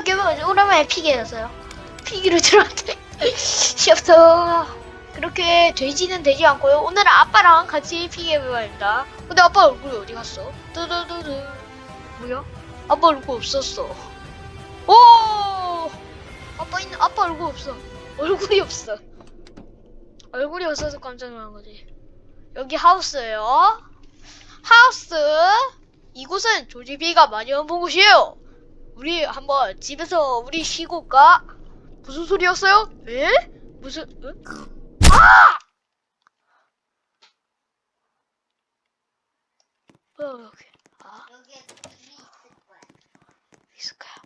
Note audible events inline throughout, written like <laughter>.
오랜만에 오랜만에 피기였어요. 피기로 들어왔대. <laughs> 시합터 그렇게 되지는 되지 않고요. 오늘은 아빠랑 같이 피기 해봐야겠다. 근데 아빠 얼굴이 어디 갔어? 두두두두. 뭐야? 아빠 얼굴 없었어. 오! 아빠 있는 아빠 얼굴 없어. 얼굴이 없어. 얼굴이 없어서 깜짝 놀란 거지. 여기 하우스예요. 하우스. 이곳은 조지비가 많이 와본 곳이에요. 우리 한번 집에서 우리 쉬고 올까? 무슨 소리였어요? 에? 무슨? 응? 아! 뭐야 여기? 아 여기에 길이 있을 거야. 있을까요?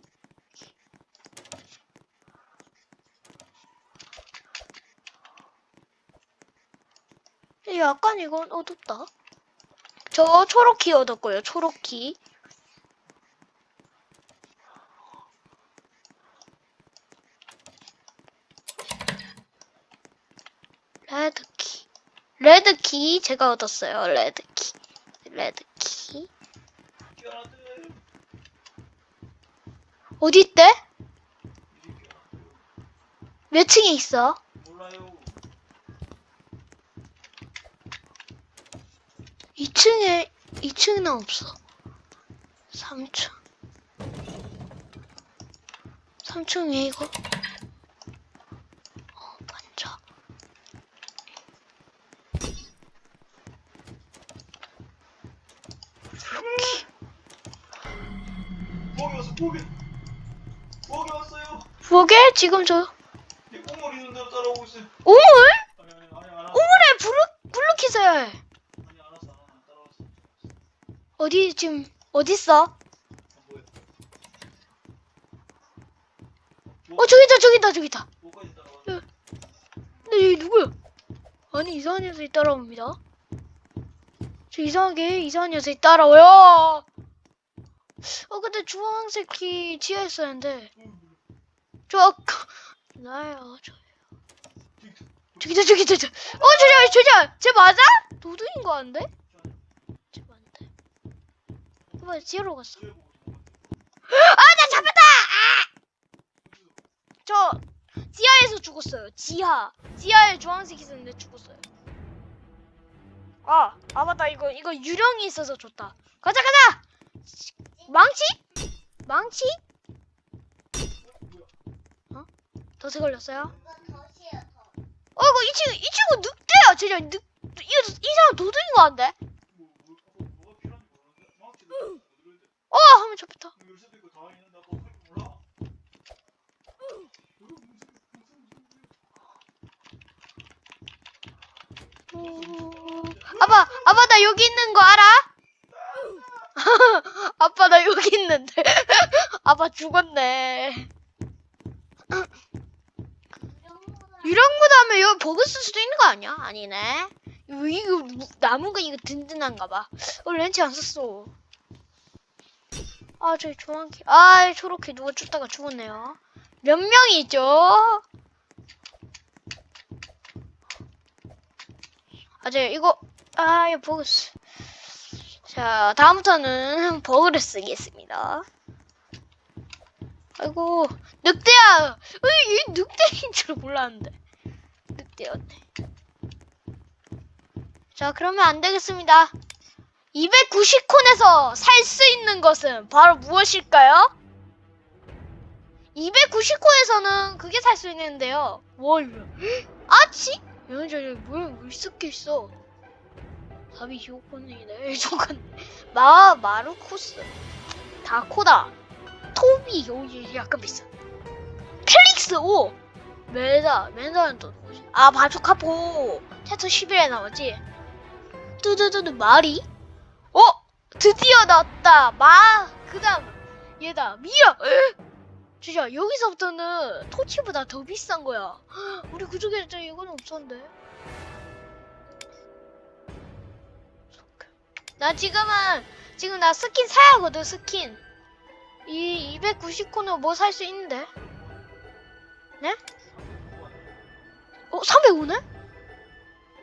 약간 이건 어둡다. 저 초록키 얻었고요. 초록키. 제가 얻었어요. 레드키. 레드키. 어디 있대? 몇 층에 있어? 몰라요. 2층에 2층은 없어. 3층. 3층에 이거. 뭐게? 지금 저이 꼬물 있는 대로 따라오고 있어요. 우물? 아니, 아니, 아니, 안 왔어. 우물에 불을 켜서야 해. 아니, 왔어. 따라왔어. 어디 지금 어디 있어? 안 보여. 어 저기 있다 저기 있다 저기 있다. 따라왔어. 근데 여기 누구야? 아니 이상한 녀석이 따라옵니다. 저 이상하게 이상한 녀석이 따라와요. 어 근데 주황색 키 지하에 있었는데 저 <laughs> 나요 저 저기다 저기다 저. 어 저자 저자 쟤 맞아? 도둑인 거 같은데? 쟤 맞는데. 이봐 지하로 갔어. 아나 잡혔다! 저 지하에서 죽었어요. 지하. 지하에 주황색 있었는데 죽었어요. 아, 아 맞다. 이거 이거 유령이 있어서 좋다. 가자 가자. 망치? 망치? 어? 덫에 걸렸어요? 어 이거 이 친구 이 친구 늑대야. 진짜 늑 이거 이 사람 도둑인 거 어디로 어, 한번 잡혔다. 아빠, 아빠 나 여기 있는 거 알아? <laughs> 아빠 나 여기 있는데. <laughs> 아빠 죽었네. 유령보다 하면 여기 버그 쓸 수도 있는 거 아니야? 아니네. 이거, 이거 무- 나무가 이거 든든한가 봐. 어, 렌치 안 썼어. 아, 저기 조만키. 아, 초록키 누가 쫓다가 죽었네요. 몇 명이 있죠? 아, 저 이거, 아, 이거 버그 쓰. 자, 다음부터는 버그를 쓰겠습니다. 아이고, 늑대야! 으이, 얘 늑대인 줄 몰랐는데. 늑대였네. 자, 그러면 안 되겠습니다. 290콘에서 살 수 있는 것은 바로 무엇일까요? 290콘에서는 그게 살 수 있는데요. 월. 아치? 연저리 뭐야, 뭐 있었게 있어. 답이 히오콘이네. 잠깐. 마, 마르코스. 다코다. 토비, 여기 약간 비싸. 펠릭스, 오! 메다, 메다는 또 누구지? 아, 바주카포. 챕터 11에 나왔지? 뚜두두두, 마리? 어! 드디어 나왔다! 마! 그 다음, 얘다, 미야! 에? 진짜, 여기서부터는 토치보다 더 비싼 거야. 우리 그쪽에 저 이거는 없었는데. 나 지금은, 지금 나 스킨 사야 하거든, 스킨. 이 290코는 뭐살 수 있는데? 네? 어, 305네?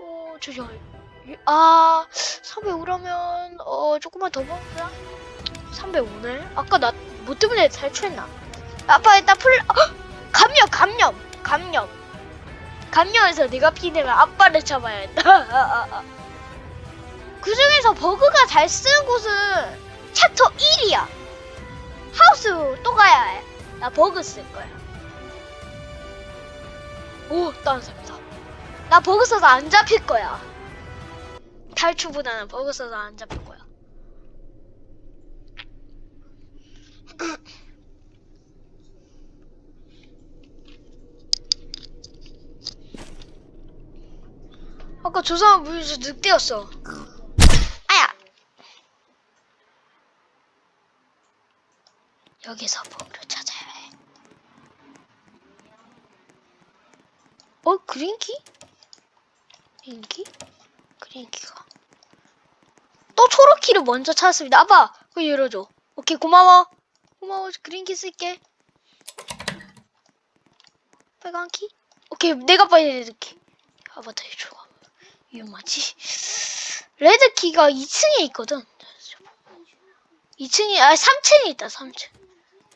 어, 저저 아, 305라면 어, 조금만 더 먹을까? 305네? 아까 나 뭐 때문에 탈출했나? 아빠 일단 풀 어, 감염 감염 감염 감염해서 내가 피내면 아빠를 잡아야 한다 <laughs> 그 중에서 버그가 잘 쓰는 곳은 챕터 1이야 하우스 또 가야 해 나 버그 쓸 거야 오 다른 사람이다 나 버그 써서 안 잡힐 거야 탈출보다는 버그 써서 안 잡힐 거야 <coughs> 아까 저 사람 물에서 늑대였어. 아야. 여기서 버그를 찾아야 해. 어 그린키? 그린키? 그린키가. 또 초록키를 먼저 찾았습니다. 아빠, 그거 열어줘. 오케이 고마워. 고마워. 그린키 쓸게. 빨간 키? 오케이 내가 빨리 레드키. 아바타의 좋아. 이거 뭐지? 레드키가 2층에 있거든. 2층에 아 3층에 있다 3층.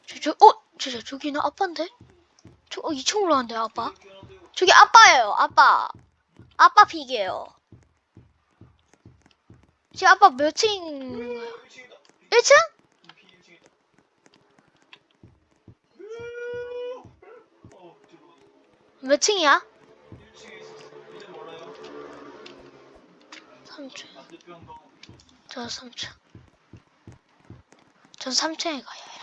저, 저, 어? 저, 저, 저기는 아빠인데? 저, 어, 2층 올라간대 아빠. 저기 아빠예요 아빠. 아빠 픽이에요. 지금 아빠 몇 층? 1층이다. 1층? 피 1층이다. 어, 뒤로 몇 층이야? 1층에 있었어. 이제 몰라요. 3층. 반대편 방으로 저 3층. 전 3층에 가야 해요.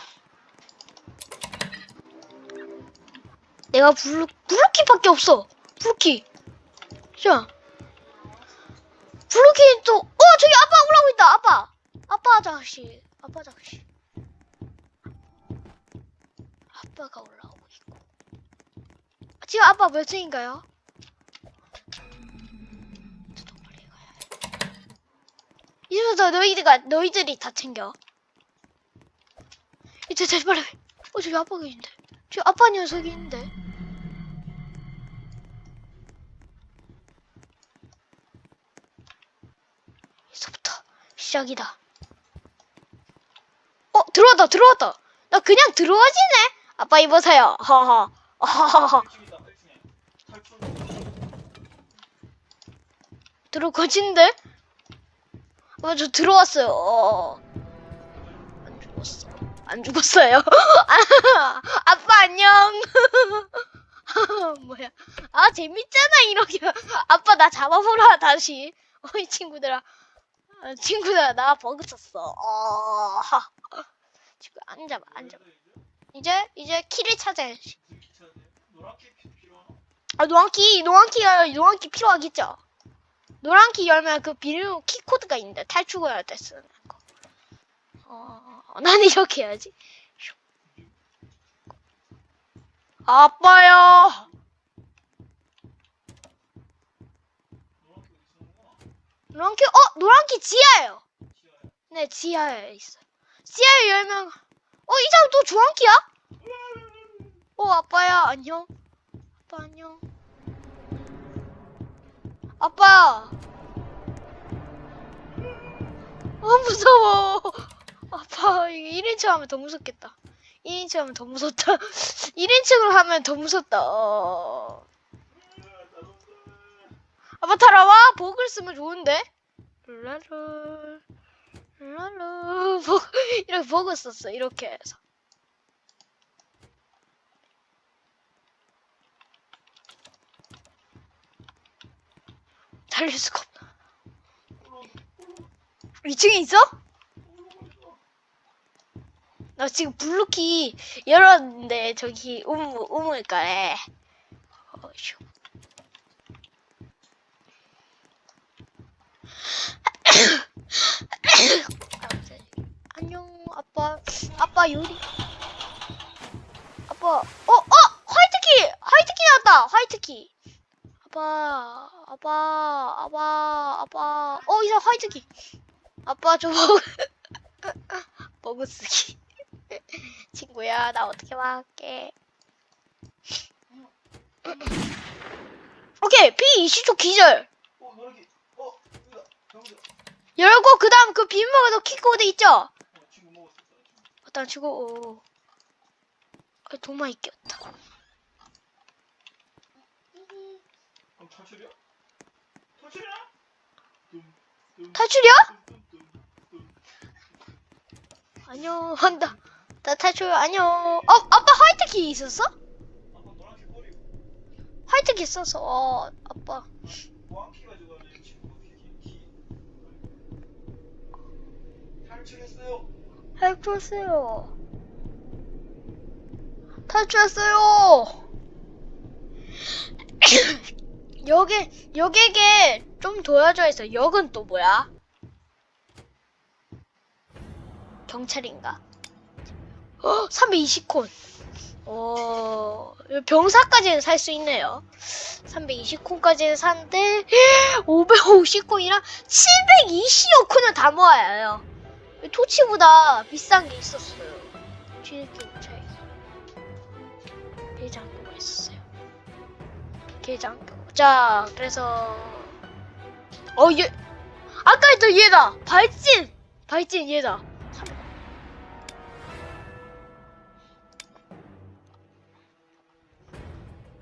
내가 블루, 블루키밖에 없어. 블루키. 자. 블루키 또, 어, 저기 아빠 올라오고 있다, 아빠. 아빠 아저씨. 아빠 아저씨. 아빠가 올라오고 있고. 지금 아빠 몇 층인가요? 이제부터 너희들가 너희들이 다 챙겨. 이제 빨리. 어 저기 아빠 계신데. 저기 아빠 녀석이 있는데. 여기서부터 시작이다. 어 들어왔다 들어왔다. 나 그냥 들어와지네. 아빠. 1층이다. 1층에. 탈출. 들어가진데? 어, 저 들어왔어요. 어. 안 죽었어. 안 죽었어요. 아, <laughs> 아빠 안녕. <laughs> 뭐야? 아 재밌잖아 이렇게. 아빠 나 잡아보라 다시. <laughs> 어이 친구들아. 아, 친구들아 나 버그 쳤어. 어. 친구 앉아봐 앉아봐. 이제 이제 키를 찾아야지. 아 노란키 노란키가 노란키 필요하겠죠. 노란키 열면 그 비밀 키 코드가 있는데 탈출할 때 쓰는 거. 어, 나는 이렇게 해야지. 아빠야. 노랗게 어디 쓰는구나. 노란키 어 노란키 지하예요. 네 지하에 있어. 지하에 열면 어이 사람 또 주황키야? 어 아빠야 안녕. 아빠 안녕. 아빠. 아 무서워. 아빠 이거 1인칭 하면 더 무섭겠다. 1인칭 하면 더 무섭다. <laughs> 1인칭으로 하면 더 무섭다. 어. 아빠 타러와 복을 쓰면 좋은데. 룰라룰 룰라룰 <laughs> 복 이렇게 복을 썼어 이렇게 해서. 달릴 수가 없다. 2층에 있어? 나 지금 블루키 열었는데 저기 우물 우물가에 어, 슈. 안녕 아빠 요리. 아빠 어 어 화이트키! 화이트키 나왔다! 화이트키! 아빠 아빠 아빠 아빠. 어 이제 화이트키! 아빠 저 버그 버그 쓰기. 친구야 나 어떻게 말할게? <laughs> 오케이 B 20초 기절. 열고 그 다음 그 비밀번호 키코드 있죠? 일단 치고 어. 아, 도마이 꼈다. 그럼 탈출이야? 탈출이야? 탈출이야? 안녕 <laughs> 한다. 나 탈출 안녕. 어 아빠 화이트 키 있었어? 화이트 키 썼어. 어 아빠. 탈출했어요. 탈출했어요. 탈출했어요. <coughs> 여기 여기에 좀 도와줘 있어. 역은 또 뭐야? 경찰인가? 어, 320콘. 어, 병사까지는 살 수 있네요. 320콘까지는 산데 550콘이랑 720콘을 다 모아야 해요. 토치보다 비싼 게 있었어요. 뒤에 경찰 대장교가 있었어요. 대장교. 자, 그래서 어 얘. 아까 했던 얘다. 발진. 발진 얘다.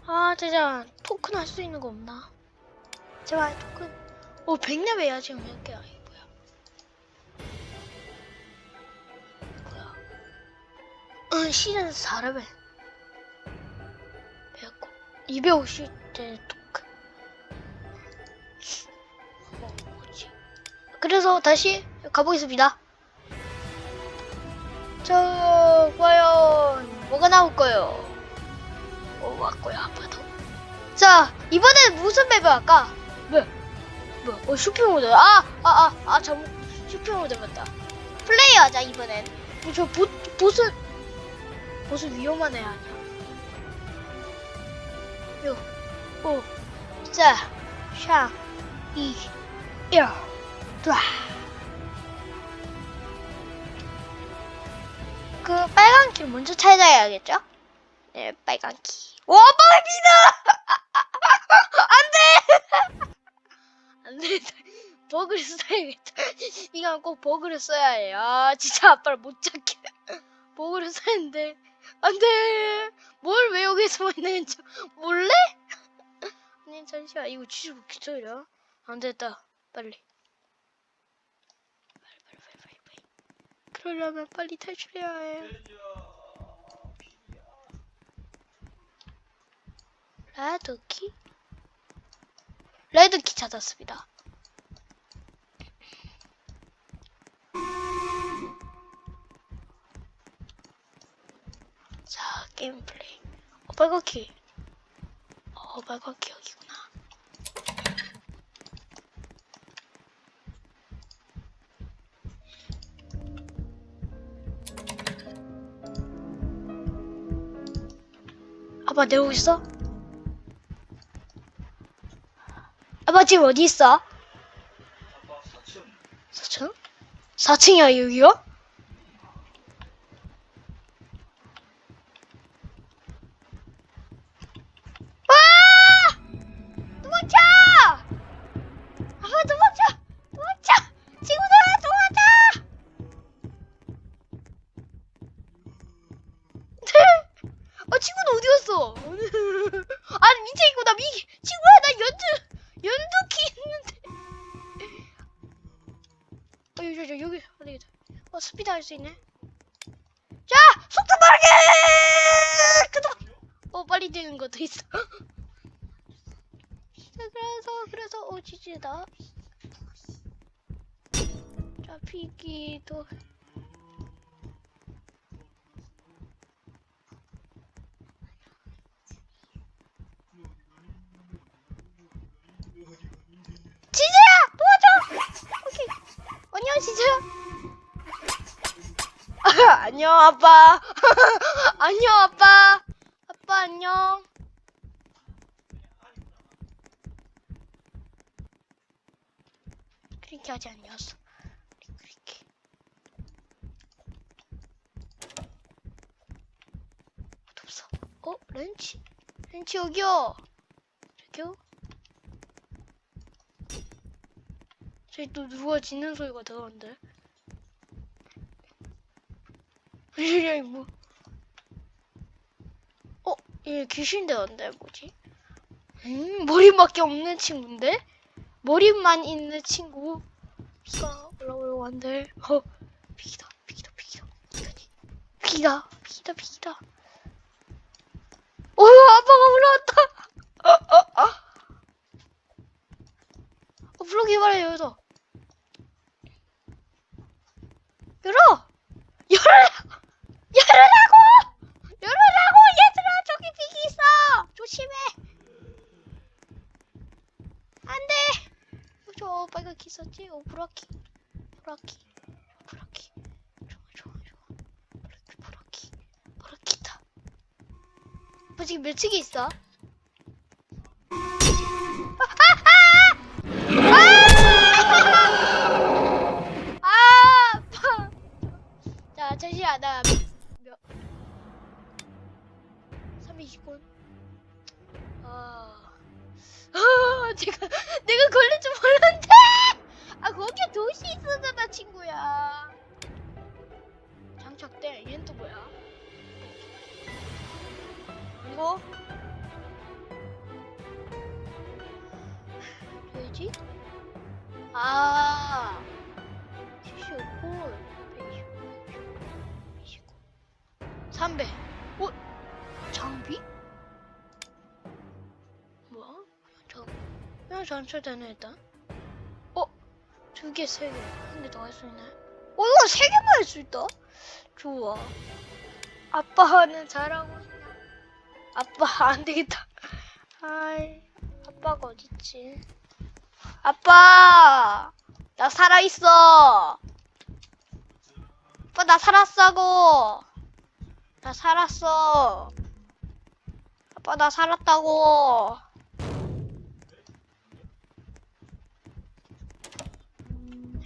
아, 대장 토큰 할 수 있는 거 없나? 제발 토큰. 어, 100레벨이야 지금 몇 개야? 응, 시즌 4레벨. 100, 250대 토큰. 뭐 뭐지? 그래서 다시 가보겠습니다. 저 과연 뭐가 나올까요? 어 왔고요 아파도. 자 이번엔 무슨 맵을 할까? 뭐? 뭐? 어 슈핑모드. 아아 아아 잘못 슈핑모드 맞다. 플레이하자 이번엔. 어, 저 보, 보스 보스 위험한 애 아니야? 요, 오, 자, 샤, 이, 일, 뚜아. 그 빨간 키 먼저 찾아야겠죠? 네, 빨간 키. 와, 빨비다! 안 돼! <laughs> 안 돼. 버그를 써야겠다. 이건 꼭 버그를 써야 해. 아, 진짜 아빠를 못 찾게. <laughs> 버그를 써야는데. 안 돼! 뭘 왜 여기 숨어 <laughs> 있는 줄 몰래? <laughs> 아니, 잠시만. 이거 진짜 기다려. 안 됐다. 빨리. 빨리, 빨리, 빨리, 빨리, 빨리. 그러려면 빨리 탈출해야 해. 레드키? 레드키 찾았습니다. 게임 플레이. 어, 빨갛키. 어, 빨갛키 여기구나. 아빠 내오고 있어? 아빠 지금 어디 있어? 아빠 4층. 4층? 4층이야 여기요? 어 여기 여기 여기 안 되겠다 어 스피드 할 수 있네. 자 속도 빠르게! 그다 어 빨리 되는 것도 있어. 자, <laughs> 그래서 그래서 어 지지다. 잡히기도 지지야 도와줘 오케이 안녕 지지야 안녕 아빠. <laughs> 안녕 아빠. 아빠 안녕. 그렇게 하지 않냐었어. 그렇게. 없어. 어 렌치? 렌치 여기요. 저기요. 저기 또 누가 짖는 소리가 들었는데 여기 뭐얘 귀신 되었는데 뭐지? 음, 머리밖에 없는 친구인데? 머리만 있는 친구. 피가 올라오려고 한대. 어, 피기다, 피기다, 피기다. 피기다, 피기다, 피기다, 피기다. 오, 아빠가 올라왔다. 어, 어, 어. 어, 블록이 말해, 열어. 열어! 열어! 열으라고! 열으라고! 얘들아, 저기 비기 있어! 조심해! 안 돼! 어, 저 빨갛게 있었지? 오, 브라키. 브라키. 브라키. 좋아, 좋아, 좋아. 브라키, 브라키. 브라키다. 뭐 지금 몇 층이 있어? 아, 제가, <laughs> 내가 걸릴 줄 몰랐는데! 아, 거기에 도시 있었잖아, 친구야. 장착대, 얘는 또 뭐야? 이거? 뭐지? 아, 75콜, 125, 129, 300. 전철되네 일단. 어? 두 개, 세 개. 한 개 더 할 수 있네. 어, 이거 세 개만 할 수 있다? 좋아. 아빠는 잘하고 있냐? 아빠 안 되겠다. 아이, 아빠가 어딨지? 아빠! 나 살아있어! 아빠, 나 살았다고! 나 살았어! 아빠, 나 살았다고!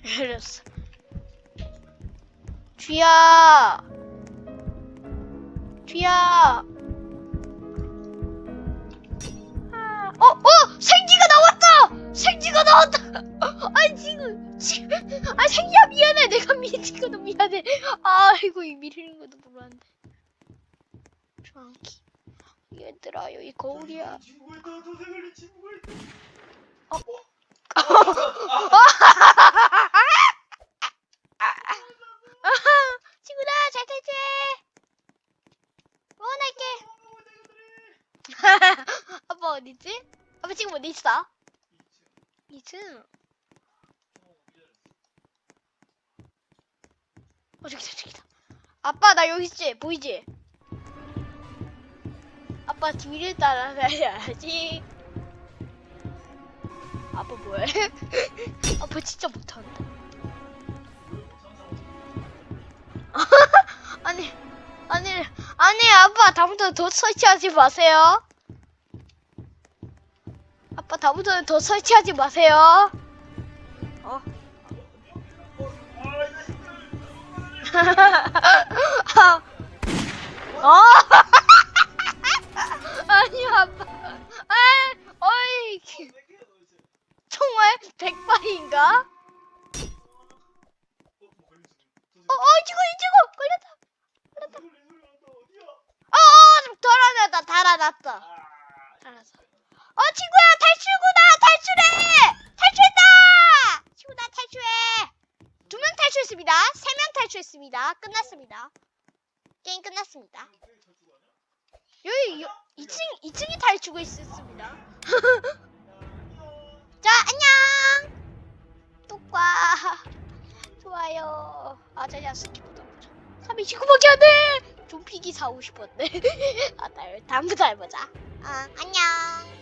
이랬어. 쥐야! 쥐야! 아, 어, 어! 생쥐가 나왔다! 생쥐가 나왔다! <laughs> 아이, 지금, 지금, 아, 생쥐야, 미안해. 내가 미치가 너 미안해. 아이고, 이 미리는 것도 몰랐는데. 주황키. 얘들아, 여기 거울이야. 친 <laughs> 구가 있다. 도색을 친구가 있다. 친구들, 잘 탈출해! 응원할게! 아빠 어디지? 아빠 지금 어디 있어? 2층. 어 저기다 저기다. 아빠 나 여기 있지? 보이지? 아빠 뒤를 따라가야지. 아빠 뭐해? <laughs> 아빠 진짜 못하는데. <laughs> 아니 아니 아니 아빠 다음부터 더 설치하지 마세요. 아빠 다음부터는 더 설치하지 마세요. 어? 아, 어? 아니 아빠. 아, 어이. 정말 백발인가? 어, 어, 지금 지금 걸렸다. 어, 어, 달아났다, 달아났다. 달았어. 어, 친구야, 탈출구나, 탈출해, 탈출했다. 친구나 탈출해. 두 명 탈출했습니다. 세 명 탈출했습니다. 끝났습니다. 게임 끝났습니다. 여기 2층 2층이 탈출구 있었습니다. <laughs> 자, 안녕. 똑과 좋아요. 아, 자야 스킵부터 보자. 329밖에 안 돼. 좀 피기 사고 싶었네. <laughs> 아, 나 다음부터 해보자. 아, 안녕.